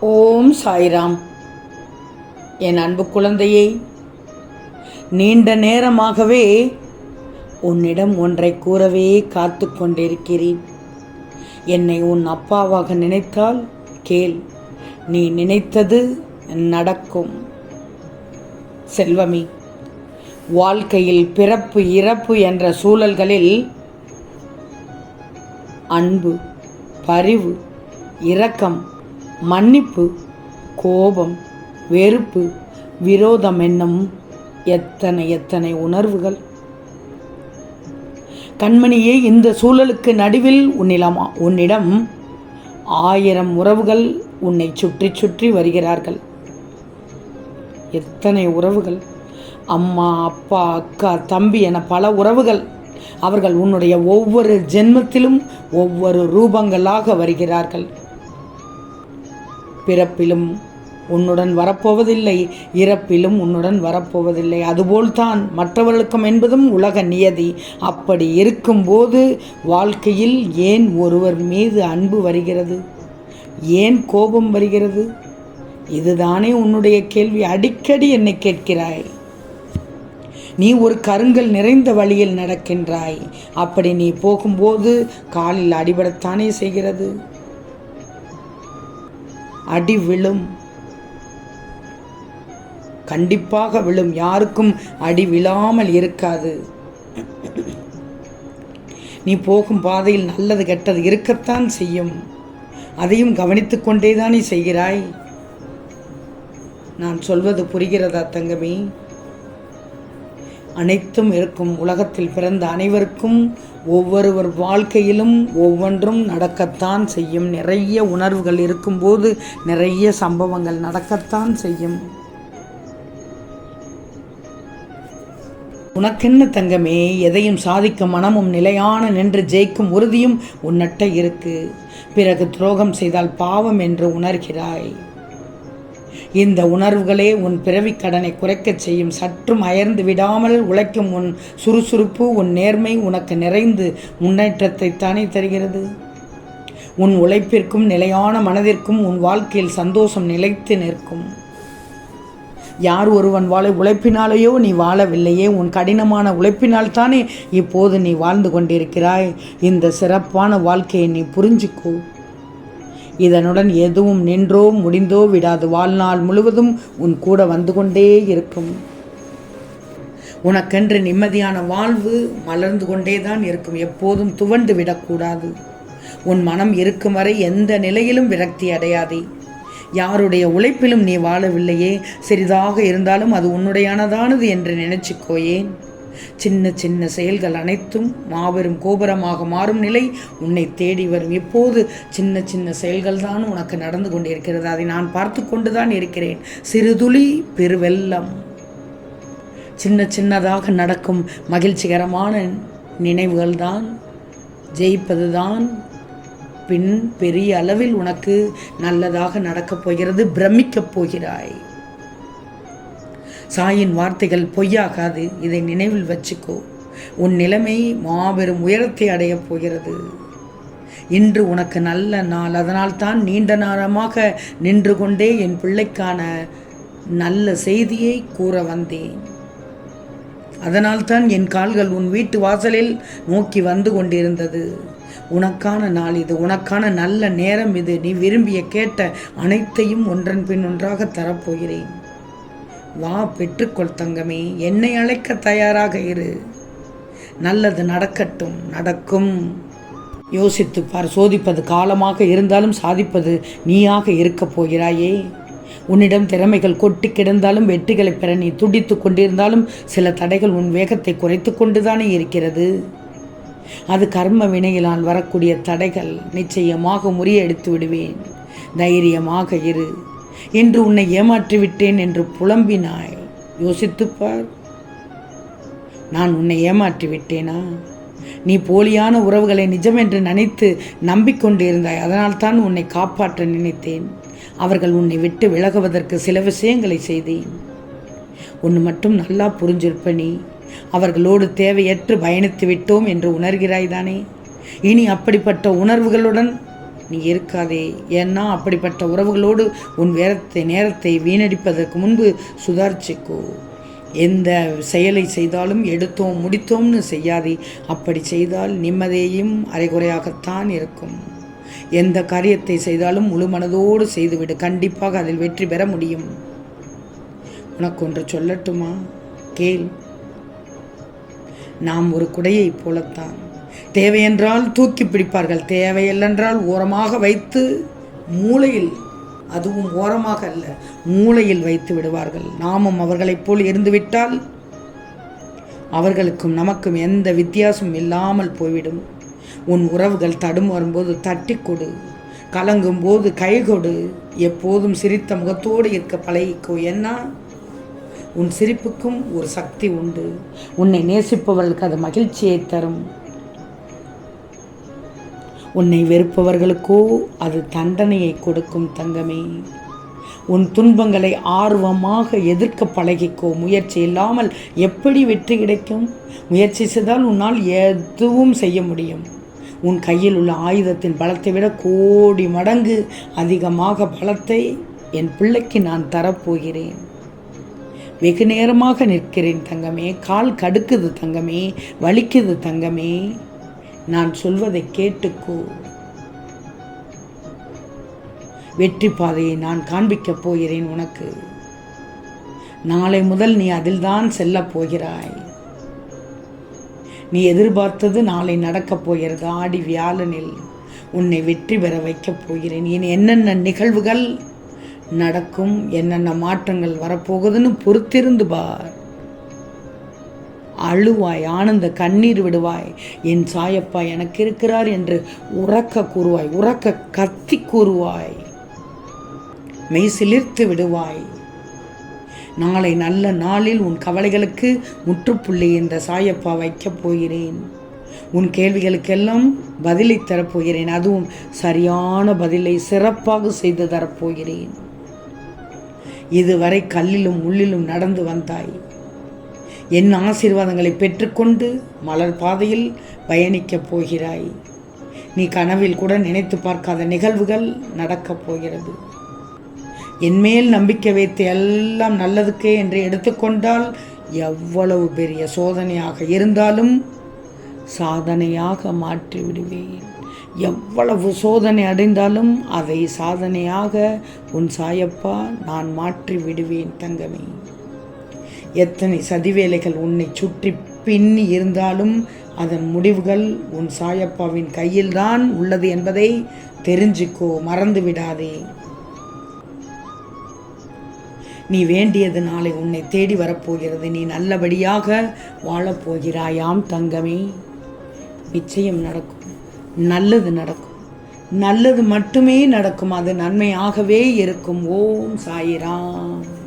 ஓம் சாய்ராம். என் அன்பு குழந்தையே நீண்ட நேரமாகவே உன்னிடம் ஒன்றை கூறவே காத்து கொண்டிருக்கிறேன். என்னை உன் அப்பாவாக நினைத்தால் கேள் நீ நினைத்தது நடக்கும். செல்வமே வாழ்க்கையில் பிறப்பு இறப்பு என்ற சூழல்களில் அன்பு பரிவு இரக்கம் மன்னிப்பு கோபம் வெறுப்பு விரோதம் என்னும் எத்தனை எத்தனை உணர்வுகள். கண்மணியே இந்த சூழலுக்கு நடுவில் உன்னிலமா உன்னிடம் ஆயிரம் உறவுகள் உன்னை சுற்றி சுற்றி வருகிறார்கள். எத்தனை உறவுகள்? அம்மா அப்பா அக்கா தம்பி என பல உறவுகள். அவர்கள் உன்னுடைய ஒவ்வொரு ஜென்மத்திலும் ஒவ்வொரு ரூபங்களாக வருகிறார்கள். பிறப்பிலும் உன்னுடன் வரப்போவதில்லை இறப்பிலும் உன்னுடன் வரப்போவதில்லை. அதுபோல்தான் மற்றவர்களுக்கும் என்பதும் உலக நியதி. அப்படி இருக்கும்போது வாழ்க்கையில் ஏன் ஒருவர் மீது அன்பு வருகிறது? ஏன் கோபம் வருகிறது? இதுதானே உன்னுடைய கேள்வி. அடிக்கடி என்னை கேட்கிறாய். நீ ஒரு கருங்கல் நிறைந்த வழியில் நடக்கின்றாய். அப்படி நீ போகும்போது காலில் அடிபடத்தானே செய்கிறது? அடி விழும். கண்டிப்பாக விழும். யாருக்கும் அடி விழாமல் இருக்காது. நீ போகும் பாதையில் நல்லது கெட்டது இருக்கத்தான் செய்யும். அதையும் கவனித்துக் நீ செய்கிறாய்? நான் சொல்வது புரிகிறதா தங்கமே? அனைத்தும் இருக்கும் உலகத்தில் பிறந்த அனைவருக்கும் ஒவ்வொருவர் வாழ்க்கையிலும் ஒவ்வொன்றும் நடக்கத்தான் செய்யும். நிறைய உணர்வுகள் இருக்கும்போது நிறைய சம்பவங்கள் நடக்கத்தான் செய்யும். உனக்கென்ன தங்கமே? எதையும் சாதிக்கும் மனமும் நிலையான நின்று ஜெயிக்கும் உறுதியும் உன்னட்ட இருக்கு. பிறகு துரோகம் செய்தால் பாவம் என்று உணர்கிறாய். இந்த உணர்வுகளே உன் பிறவிக் கடனை குறைக்கச் செய்யும். சற்றும் அயர்ந்து விடாமல் உழைக்கும் உன் சுறுசுறுப்பு உன் நேர்மை உனக்கு நிறைந்து முன்னேற்றத்தை தானே தருகிறது. உன் உழைப்பிற்கும் நிலையான மனதிற்கும் உன் வாழ்க்கையில் சந்தோஷம் நிலைத்து நிற்கும். யார் ஒருவன் வாழை உழைப்பினாலேயோ நீ வாழவில்லையே. உன் கடினமான உழைப்பினால் தானே இப்போது நீ வாழ்ந்து கொண்டிருக்கிறாய். இந்த சிறப்பான வாழ்க்கையை நீ புரிஞ்சுக்கோ. இதனுடன் எதுவும் நின்றோ முடிந்தோ விடாது. வாழ்நாள் முழுவதும் உன் கூட வந்து கொண்டே இருக்கும். உனக்கென்று நிம்மதியான வாழ்வு மலர்ந்து கொண்டே தான் இருக்கும். எப்போதும் துவண்டு விடக்கூடாது. உன் மனம் இருக்கும் வரை எந்த நிலையிலும் விரக்தி அடையாதே. யாருடைய உழைப்பிலும் நீ வாழவில்லையே. சிறிதாக இருந்தாலும் அது உன்னுடையானதானது என்று நினைச்சுக்கோயேன். சின்ன சின்ன செயல்கள் அனைத்தும் மாபெரும் கோபுரமாக மாறும் நிலை உன்னை தேடி வரும். இப்போது சின்ன சின்ன செயல்கள் தான் உனக்கு நடந்து கொண்டிருக்கிறது. அதை நான் பார்த்து கொண்டுதான் இருக்கிறேன். சிறுதுளி பெருவெல்லம் சின்ன சின்னதாக நடக்கும் மகிழ்ச்சிகரமான நினைவுகள் தான். ஜெயிப்பது தான். பின் பெரிய அளவில் உனக்கு நல்லதாக நடக்கப் போகிறது. பிரமிக்கப் போகிறாய். சாயின் வார்த்தைகள் பொய்யாகாது. இதை நினைவில் வச்சுக்கோ. உன் நிலைமை மாபெரும் உயரத்தை அடையப் போகிறது. இன்று உனக்கு நல்ல நாள். அதனால் தான் நீண்ட நேரமாக நின்று கொண்டே என் பிள்ளைக்கான நல்ல செய்தியை கூற வந்தேன். அதனால்தான் என் கால்கள் உன் வீட்டு வாசலில் நோக்கி வந்து கொண்டிருந்தது. உனக்கான நாள் இது. உனக்கான நல்ல நேரம் இது. நீ விரும்பிய கேட்ட அனைத்தையும் ஒன்றன் பின் ஒன்றாக தரப்போகிறேன். வா பெற்றுக்கொள் தங்கமே என்னை அழைக்க தயாராக இரு. நல்லது நடக்கட்டும் நடக்கும். யோசித்து பார் சோதிப்பது காலமாக இருந்தாலும் சாதிப்பது நீயாக இருக்கப் போகிறாயே. உன்னிடம் திறமைகள் கொட்டி கிடந்தாலும் வெற்றிகளை பெற நீ துடித்து கொண்டிருந்தாலும் சில தடைகள் உன் வேகத்தை குறைத்து கொண்டுதானே இருக்கிறது. அது கர்ம வினையினால் வரக்கூடிய தடைகள் நிச்சயமாக முறியடித்து விடுவேன். தைரியமாக இரு. இன்று உன்னை ஏமாற்றி விட்டேன் என்று புலம்பினாய். யோசித்துப்பார். நான் உன்னை ஏமாற்றி விட்டேனா நீ போலியான உறவுகளை நிஜம் என்று நினைத்து நம்பிக்கொண்டிருந்தாய். அதனால்தான் உன்னை காப்பாற்ற நினைத்தேன். அவர்கள் உன்னை விட்டு விலகுவதற்கு சில விஷயங்களை செய்தேன். ஒன்று மட்டும் நல்லா புரிஞ்சிருப்ப நீ. அவர்களோடு தேவையற்று பயணித்து விட்டோம் என்று உணர்கிறாய் தானே. இனி அப்படிப்பட்ட உணர்வுகளுடன் நீ இருக்காதே. ஏன்னா அப்படிப்பட்ட உறவுகளோடு உன் வேரத்தை நேரத்தை வீணடிப்பதற்கு முன்பு சுதாரிச்சுக்கோ. எந்த செயலை செய்தாலும் எடுத்தோம் முடித்தோம்னு செய்யாதே. அப்படி செய்தால் நிம்மதியையும் அரைகுறையாகத்தான் இருக்கும். எந்த காரியத்தை செய்தாலும் முழு மனதோடு செய்துவிடு. கண்டிப்பாக அதில் வெற்றி பெற முடியும். உனக்கு ஒன்று சொல்லட்டுமா? கேள். நாம் ஒரு குடையைப் போலத்தான். தேவையென்றால் தூக்கி பிடிப்பார்கள். தேவையில்லென்றால் ஓரமாக வைத்து மூளையில் அதுவும் ஓரமாக அல்ல மூளையில் வைத்து விடுவார்கள். நாமும் அவர்களைப் போல் இருந்துவிட்டால் அவர்களுக்கும் நமக்கும் எந்த வித்தியாசம் இல்லாமல் போய்விடும். உன் உறவுகள் தடுமாறும்போது தட்டி கொடு. கலங்கும் போது கை கொடு. எப்போதும் சிரித்த முகத்தோடு இருக்க பழகிக்கோ. என்ன உன் சிரிப்புக்கும் ஒரு சக்தி உண்டு. உன்னை நேசிப்பவர்களுக்கு அது மகிழ்ச்சியை தரும். உன்னை வெறுப்பவர்களுக்கோ அது தண்டனையை கொடுக்கும் தங்கமே. உன் துன்பங்களை ஆர்வமாக எதிர்க்க பழகிக்கோ. முயற்சி இல்லாமல் எப்படி வெற்றி கிடைக்கும்? முயற்சி செய்தால் உன்னால் எதுவும் செய்ய முடியும். உன் கையில் உள்ள ஆயுதத்தின் பலத்தை விட கோடி மடங்கு அதிகமாக பலத்தை என் பிள்ளைக்கு நான் தரப்போகிறேன். வெகு நேரமாக நிற்கிறேன் தங்கமே. கால் கடுக்குது தங்கமே. வலிக்குது தங்கமே. நான் சொல்வதை கேட்டுக்கோ. வெற்றி பாதையை நான் காண்பிக்கப் போகிறேன் உனக்கு. நாளை முதல் நீ அதில்தான் செல்லப் போகிறாய். நீ எதிர்பார்த்தது நாளை நடக்கப் போகிறது. ஆடி வியாழனில் உன்னை வெற்றி பெற வைக்கப் போகிறேன். இனி என்னென்ன நிகழ்வுகள் நடக்கும் என்னென்ன மாற்றங்கள் வரப்போகுதுன்னு பொறுத்திருந்து பார். அழுவாய் ஆனந்த கண்ணீர் விடுவாய். என் சாயப்பா எனக்கு இருக்கிறார் என்று உறக்க கூறுவாய் உறக்க கத்தி கூறுவாய். மெய் சிலிர்த்து விடுவாய். நாளை நல்ல நாளில் உன் கவலைகளுக்கு முற்றுப்புள்ளி என்ற சாயப்பா வைக்கப் போகிறேன். உன் கேள்விகளுக்கெல்லாம் பதிலை தரப்போகிறேன். அதுவும் சரியான பதிலை சிறப்பாக செய்து தரப்போகிறேன். இதுவரை கல்லிலும் முள்ளிலும் நடந்து வந்தாய். என் ஆசீர்வாதங்களை பெற்றுக்கொண்டு மலர் பாதையில் பயணிக்கப் போகிறாய். நீ கனவில் கூட நினைத்து பார்க்காத நிகழ்வுகள் நடக்கப் போகிறது. என்மேல் நம்பிக்கை வைத்து எல்லாம் நல்லதுக்கே என்று எடுத்துக்கொண்டால் எவ்வளவு பெரிய சோதனையாக இருந்தாலும் சாதனையாக மாற்றி விடுவேன். எவ்வளவு சோதனை அடைந்தாலும் அதை சாதனையாக உன் சாயப்பா நான் மாற்றி விடுவேன் தங்கமே. எத்தனை சதிவேலைகள் உன்னை சுற்றி பின்னி இருந்தாலும் அதன் முடிவுகள் உன் சாயப்பாவின் கையில்தான் உள்ளது என்பதை தெரிஞ்சுக்கோ மறந்து விடாதே நீ வேண்டியது நாளை உன்னை தேடி வரப்போகிறது. நீ நல்லபடியாக வாழப்போகிறாயாம் தங்கமே. நிச்சயம் நடக்கும். நல்லது நடக்கும். நல்லது மட்டுமே நடக்கும். அது நன்மையாகவே இருக்கும். ஓம் சாயிராம்.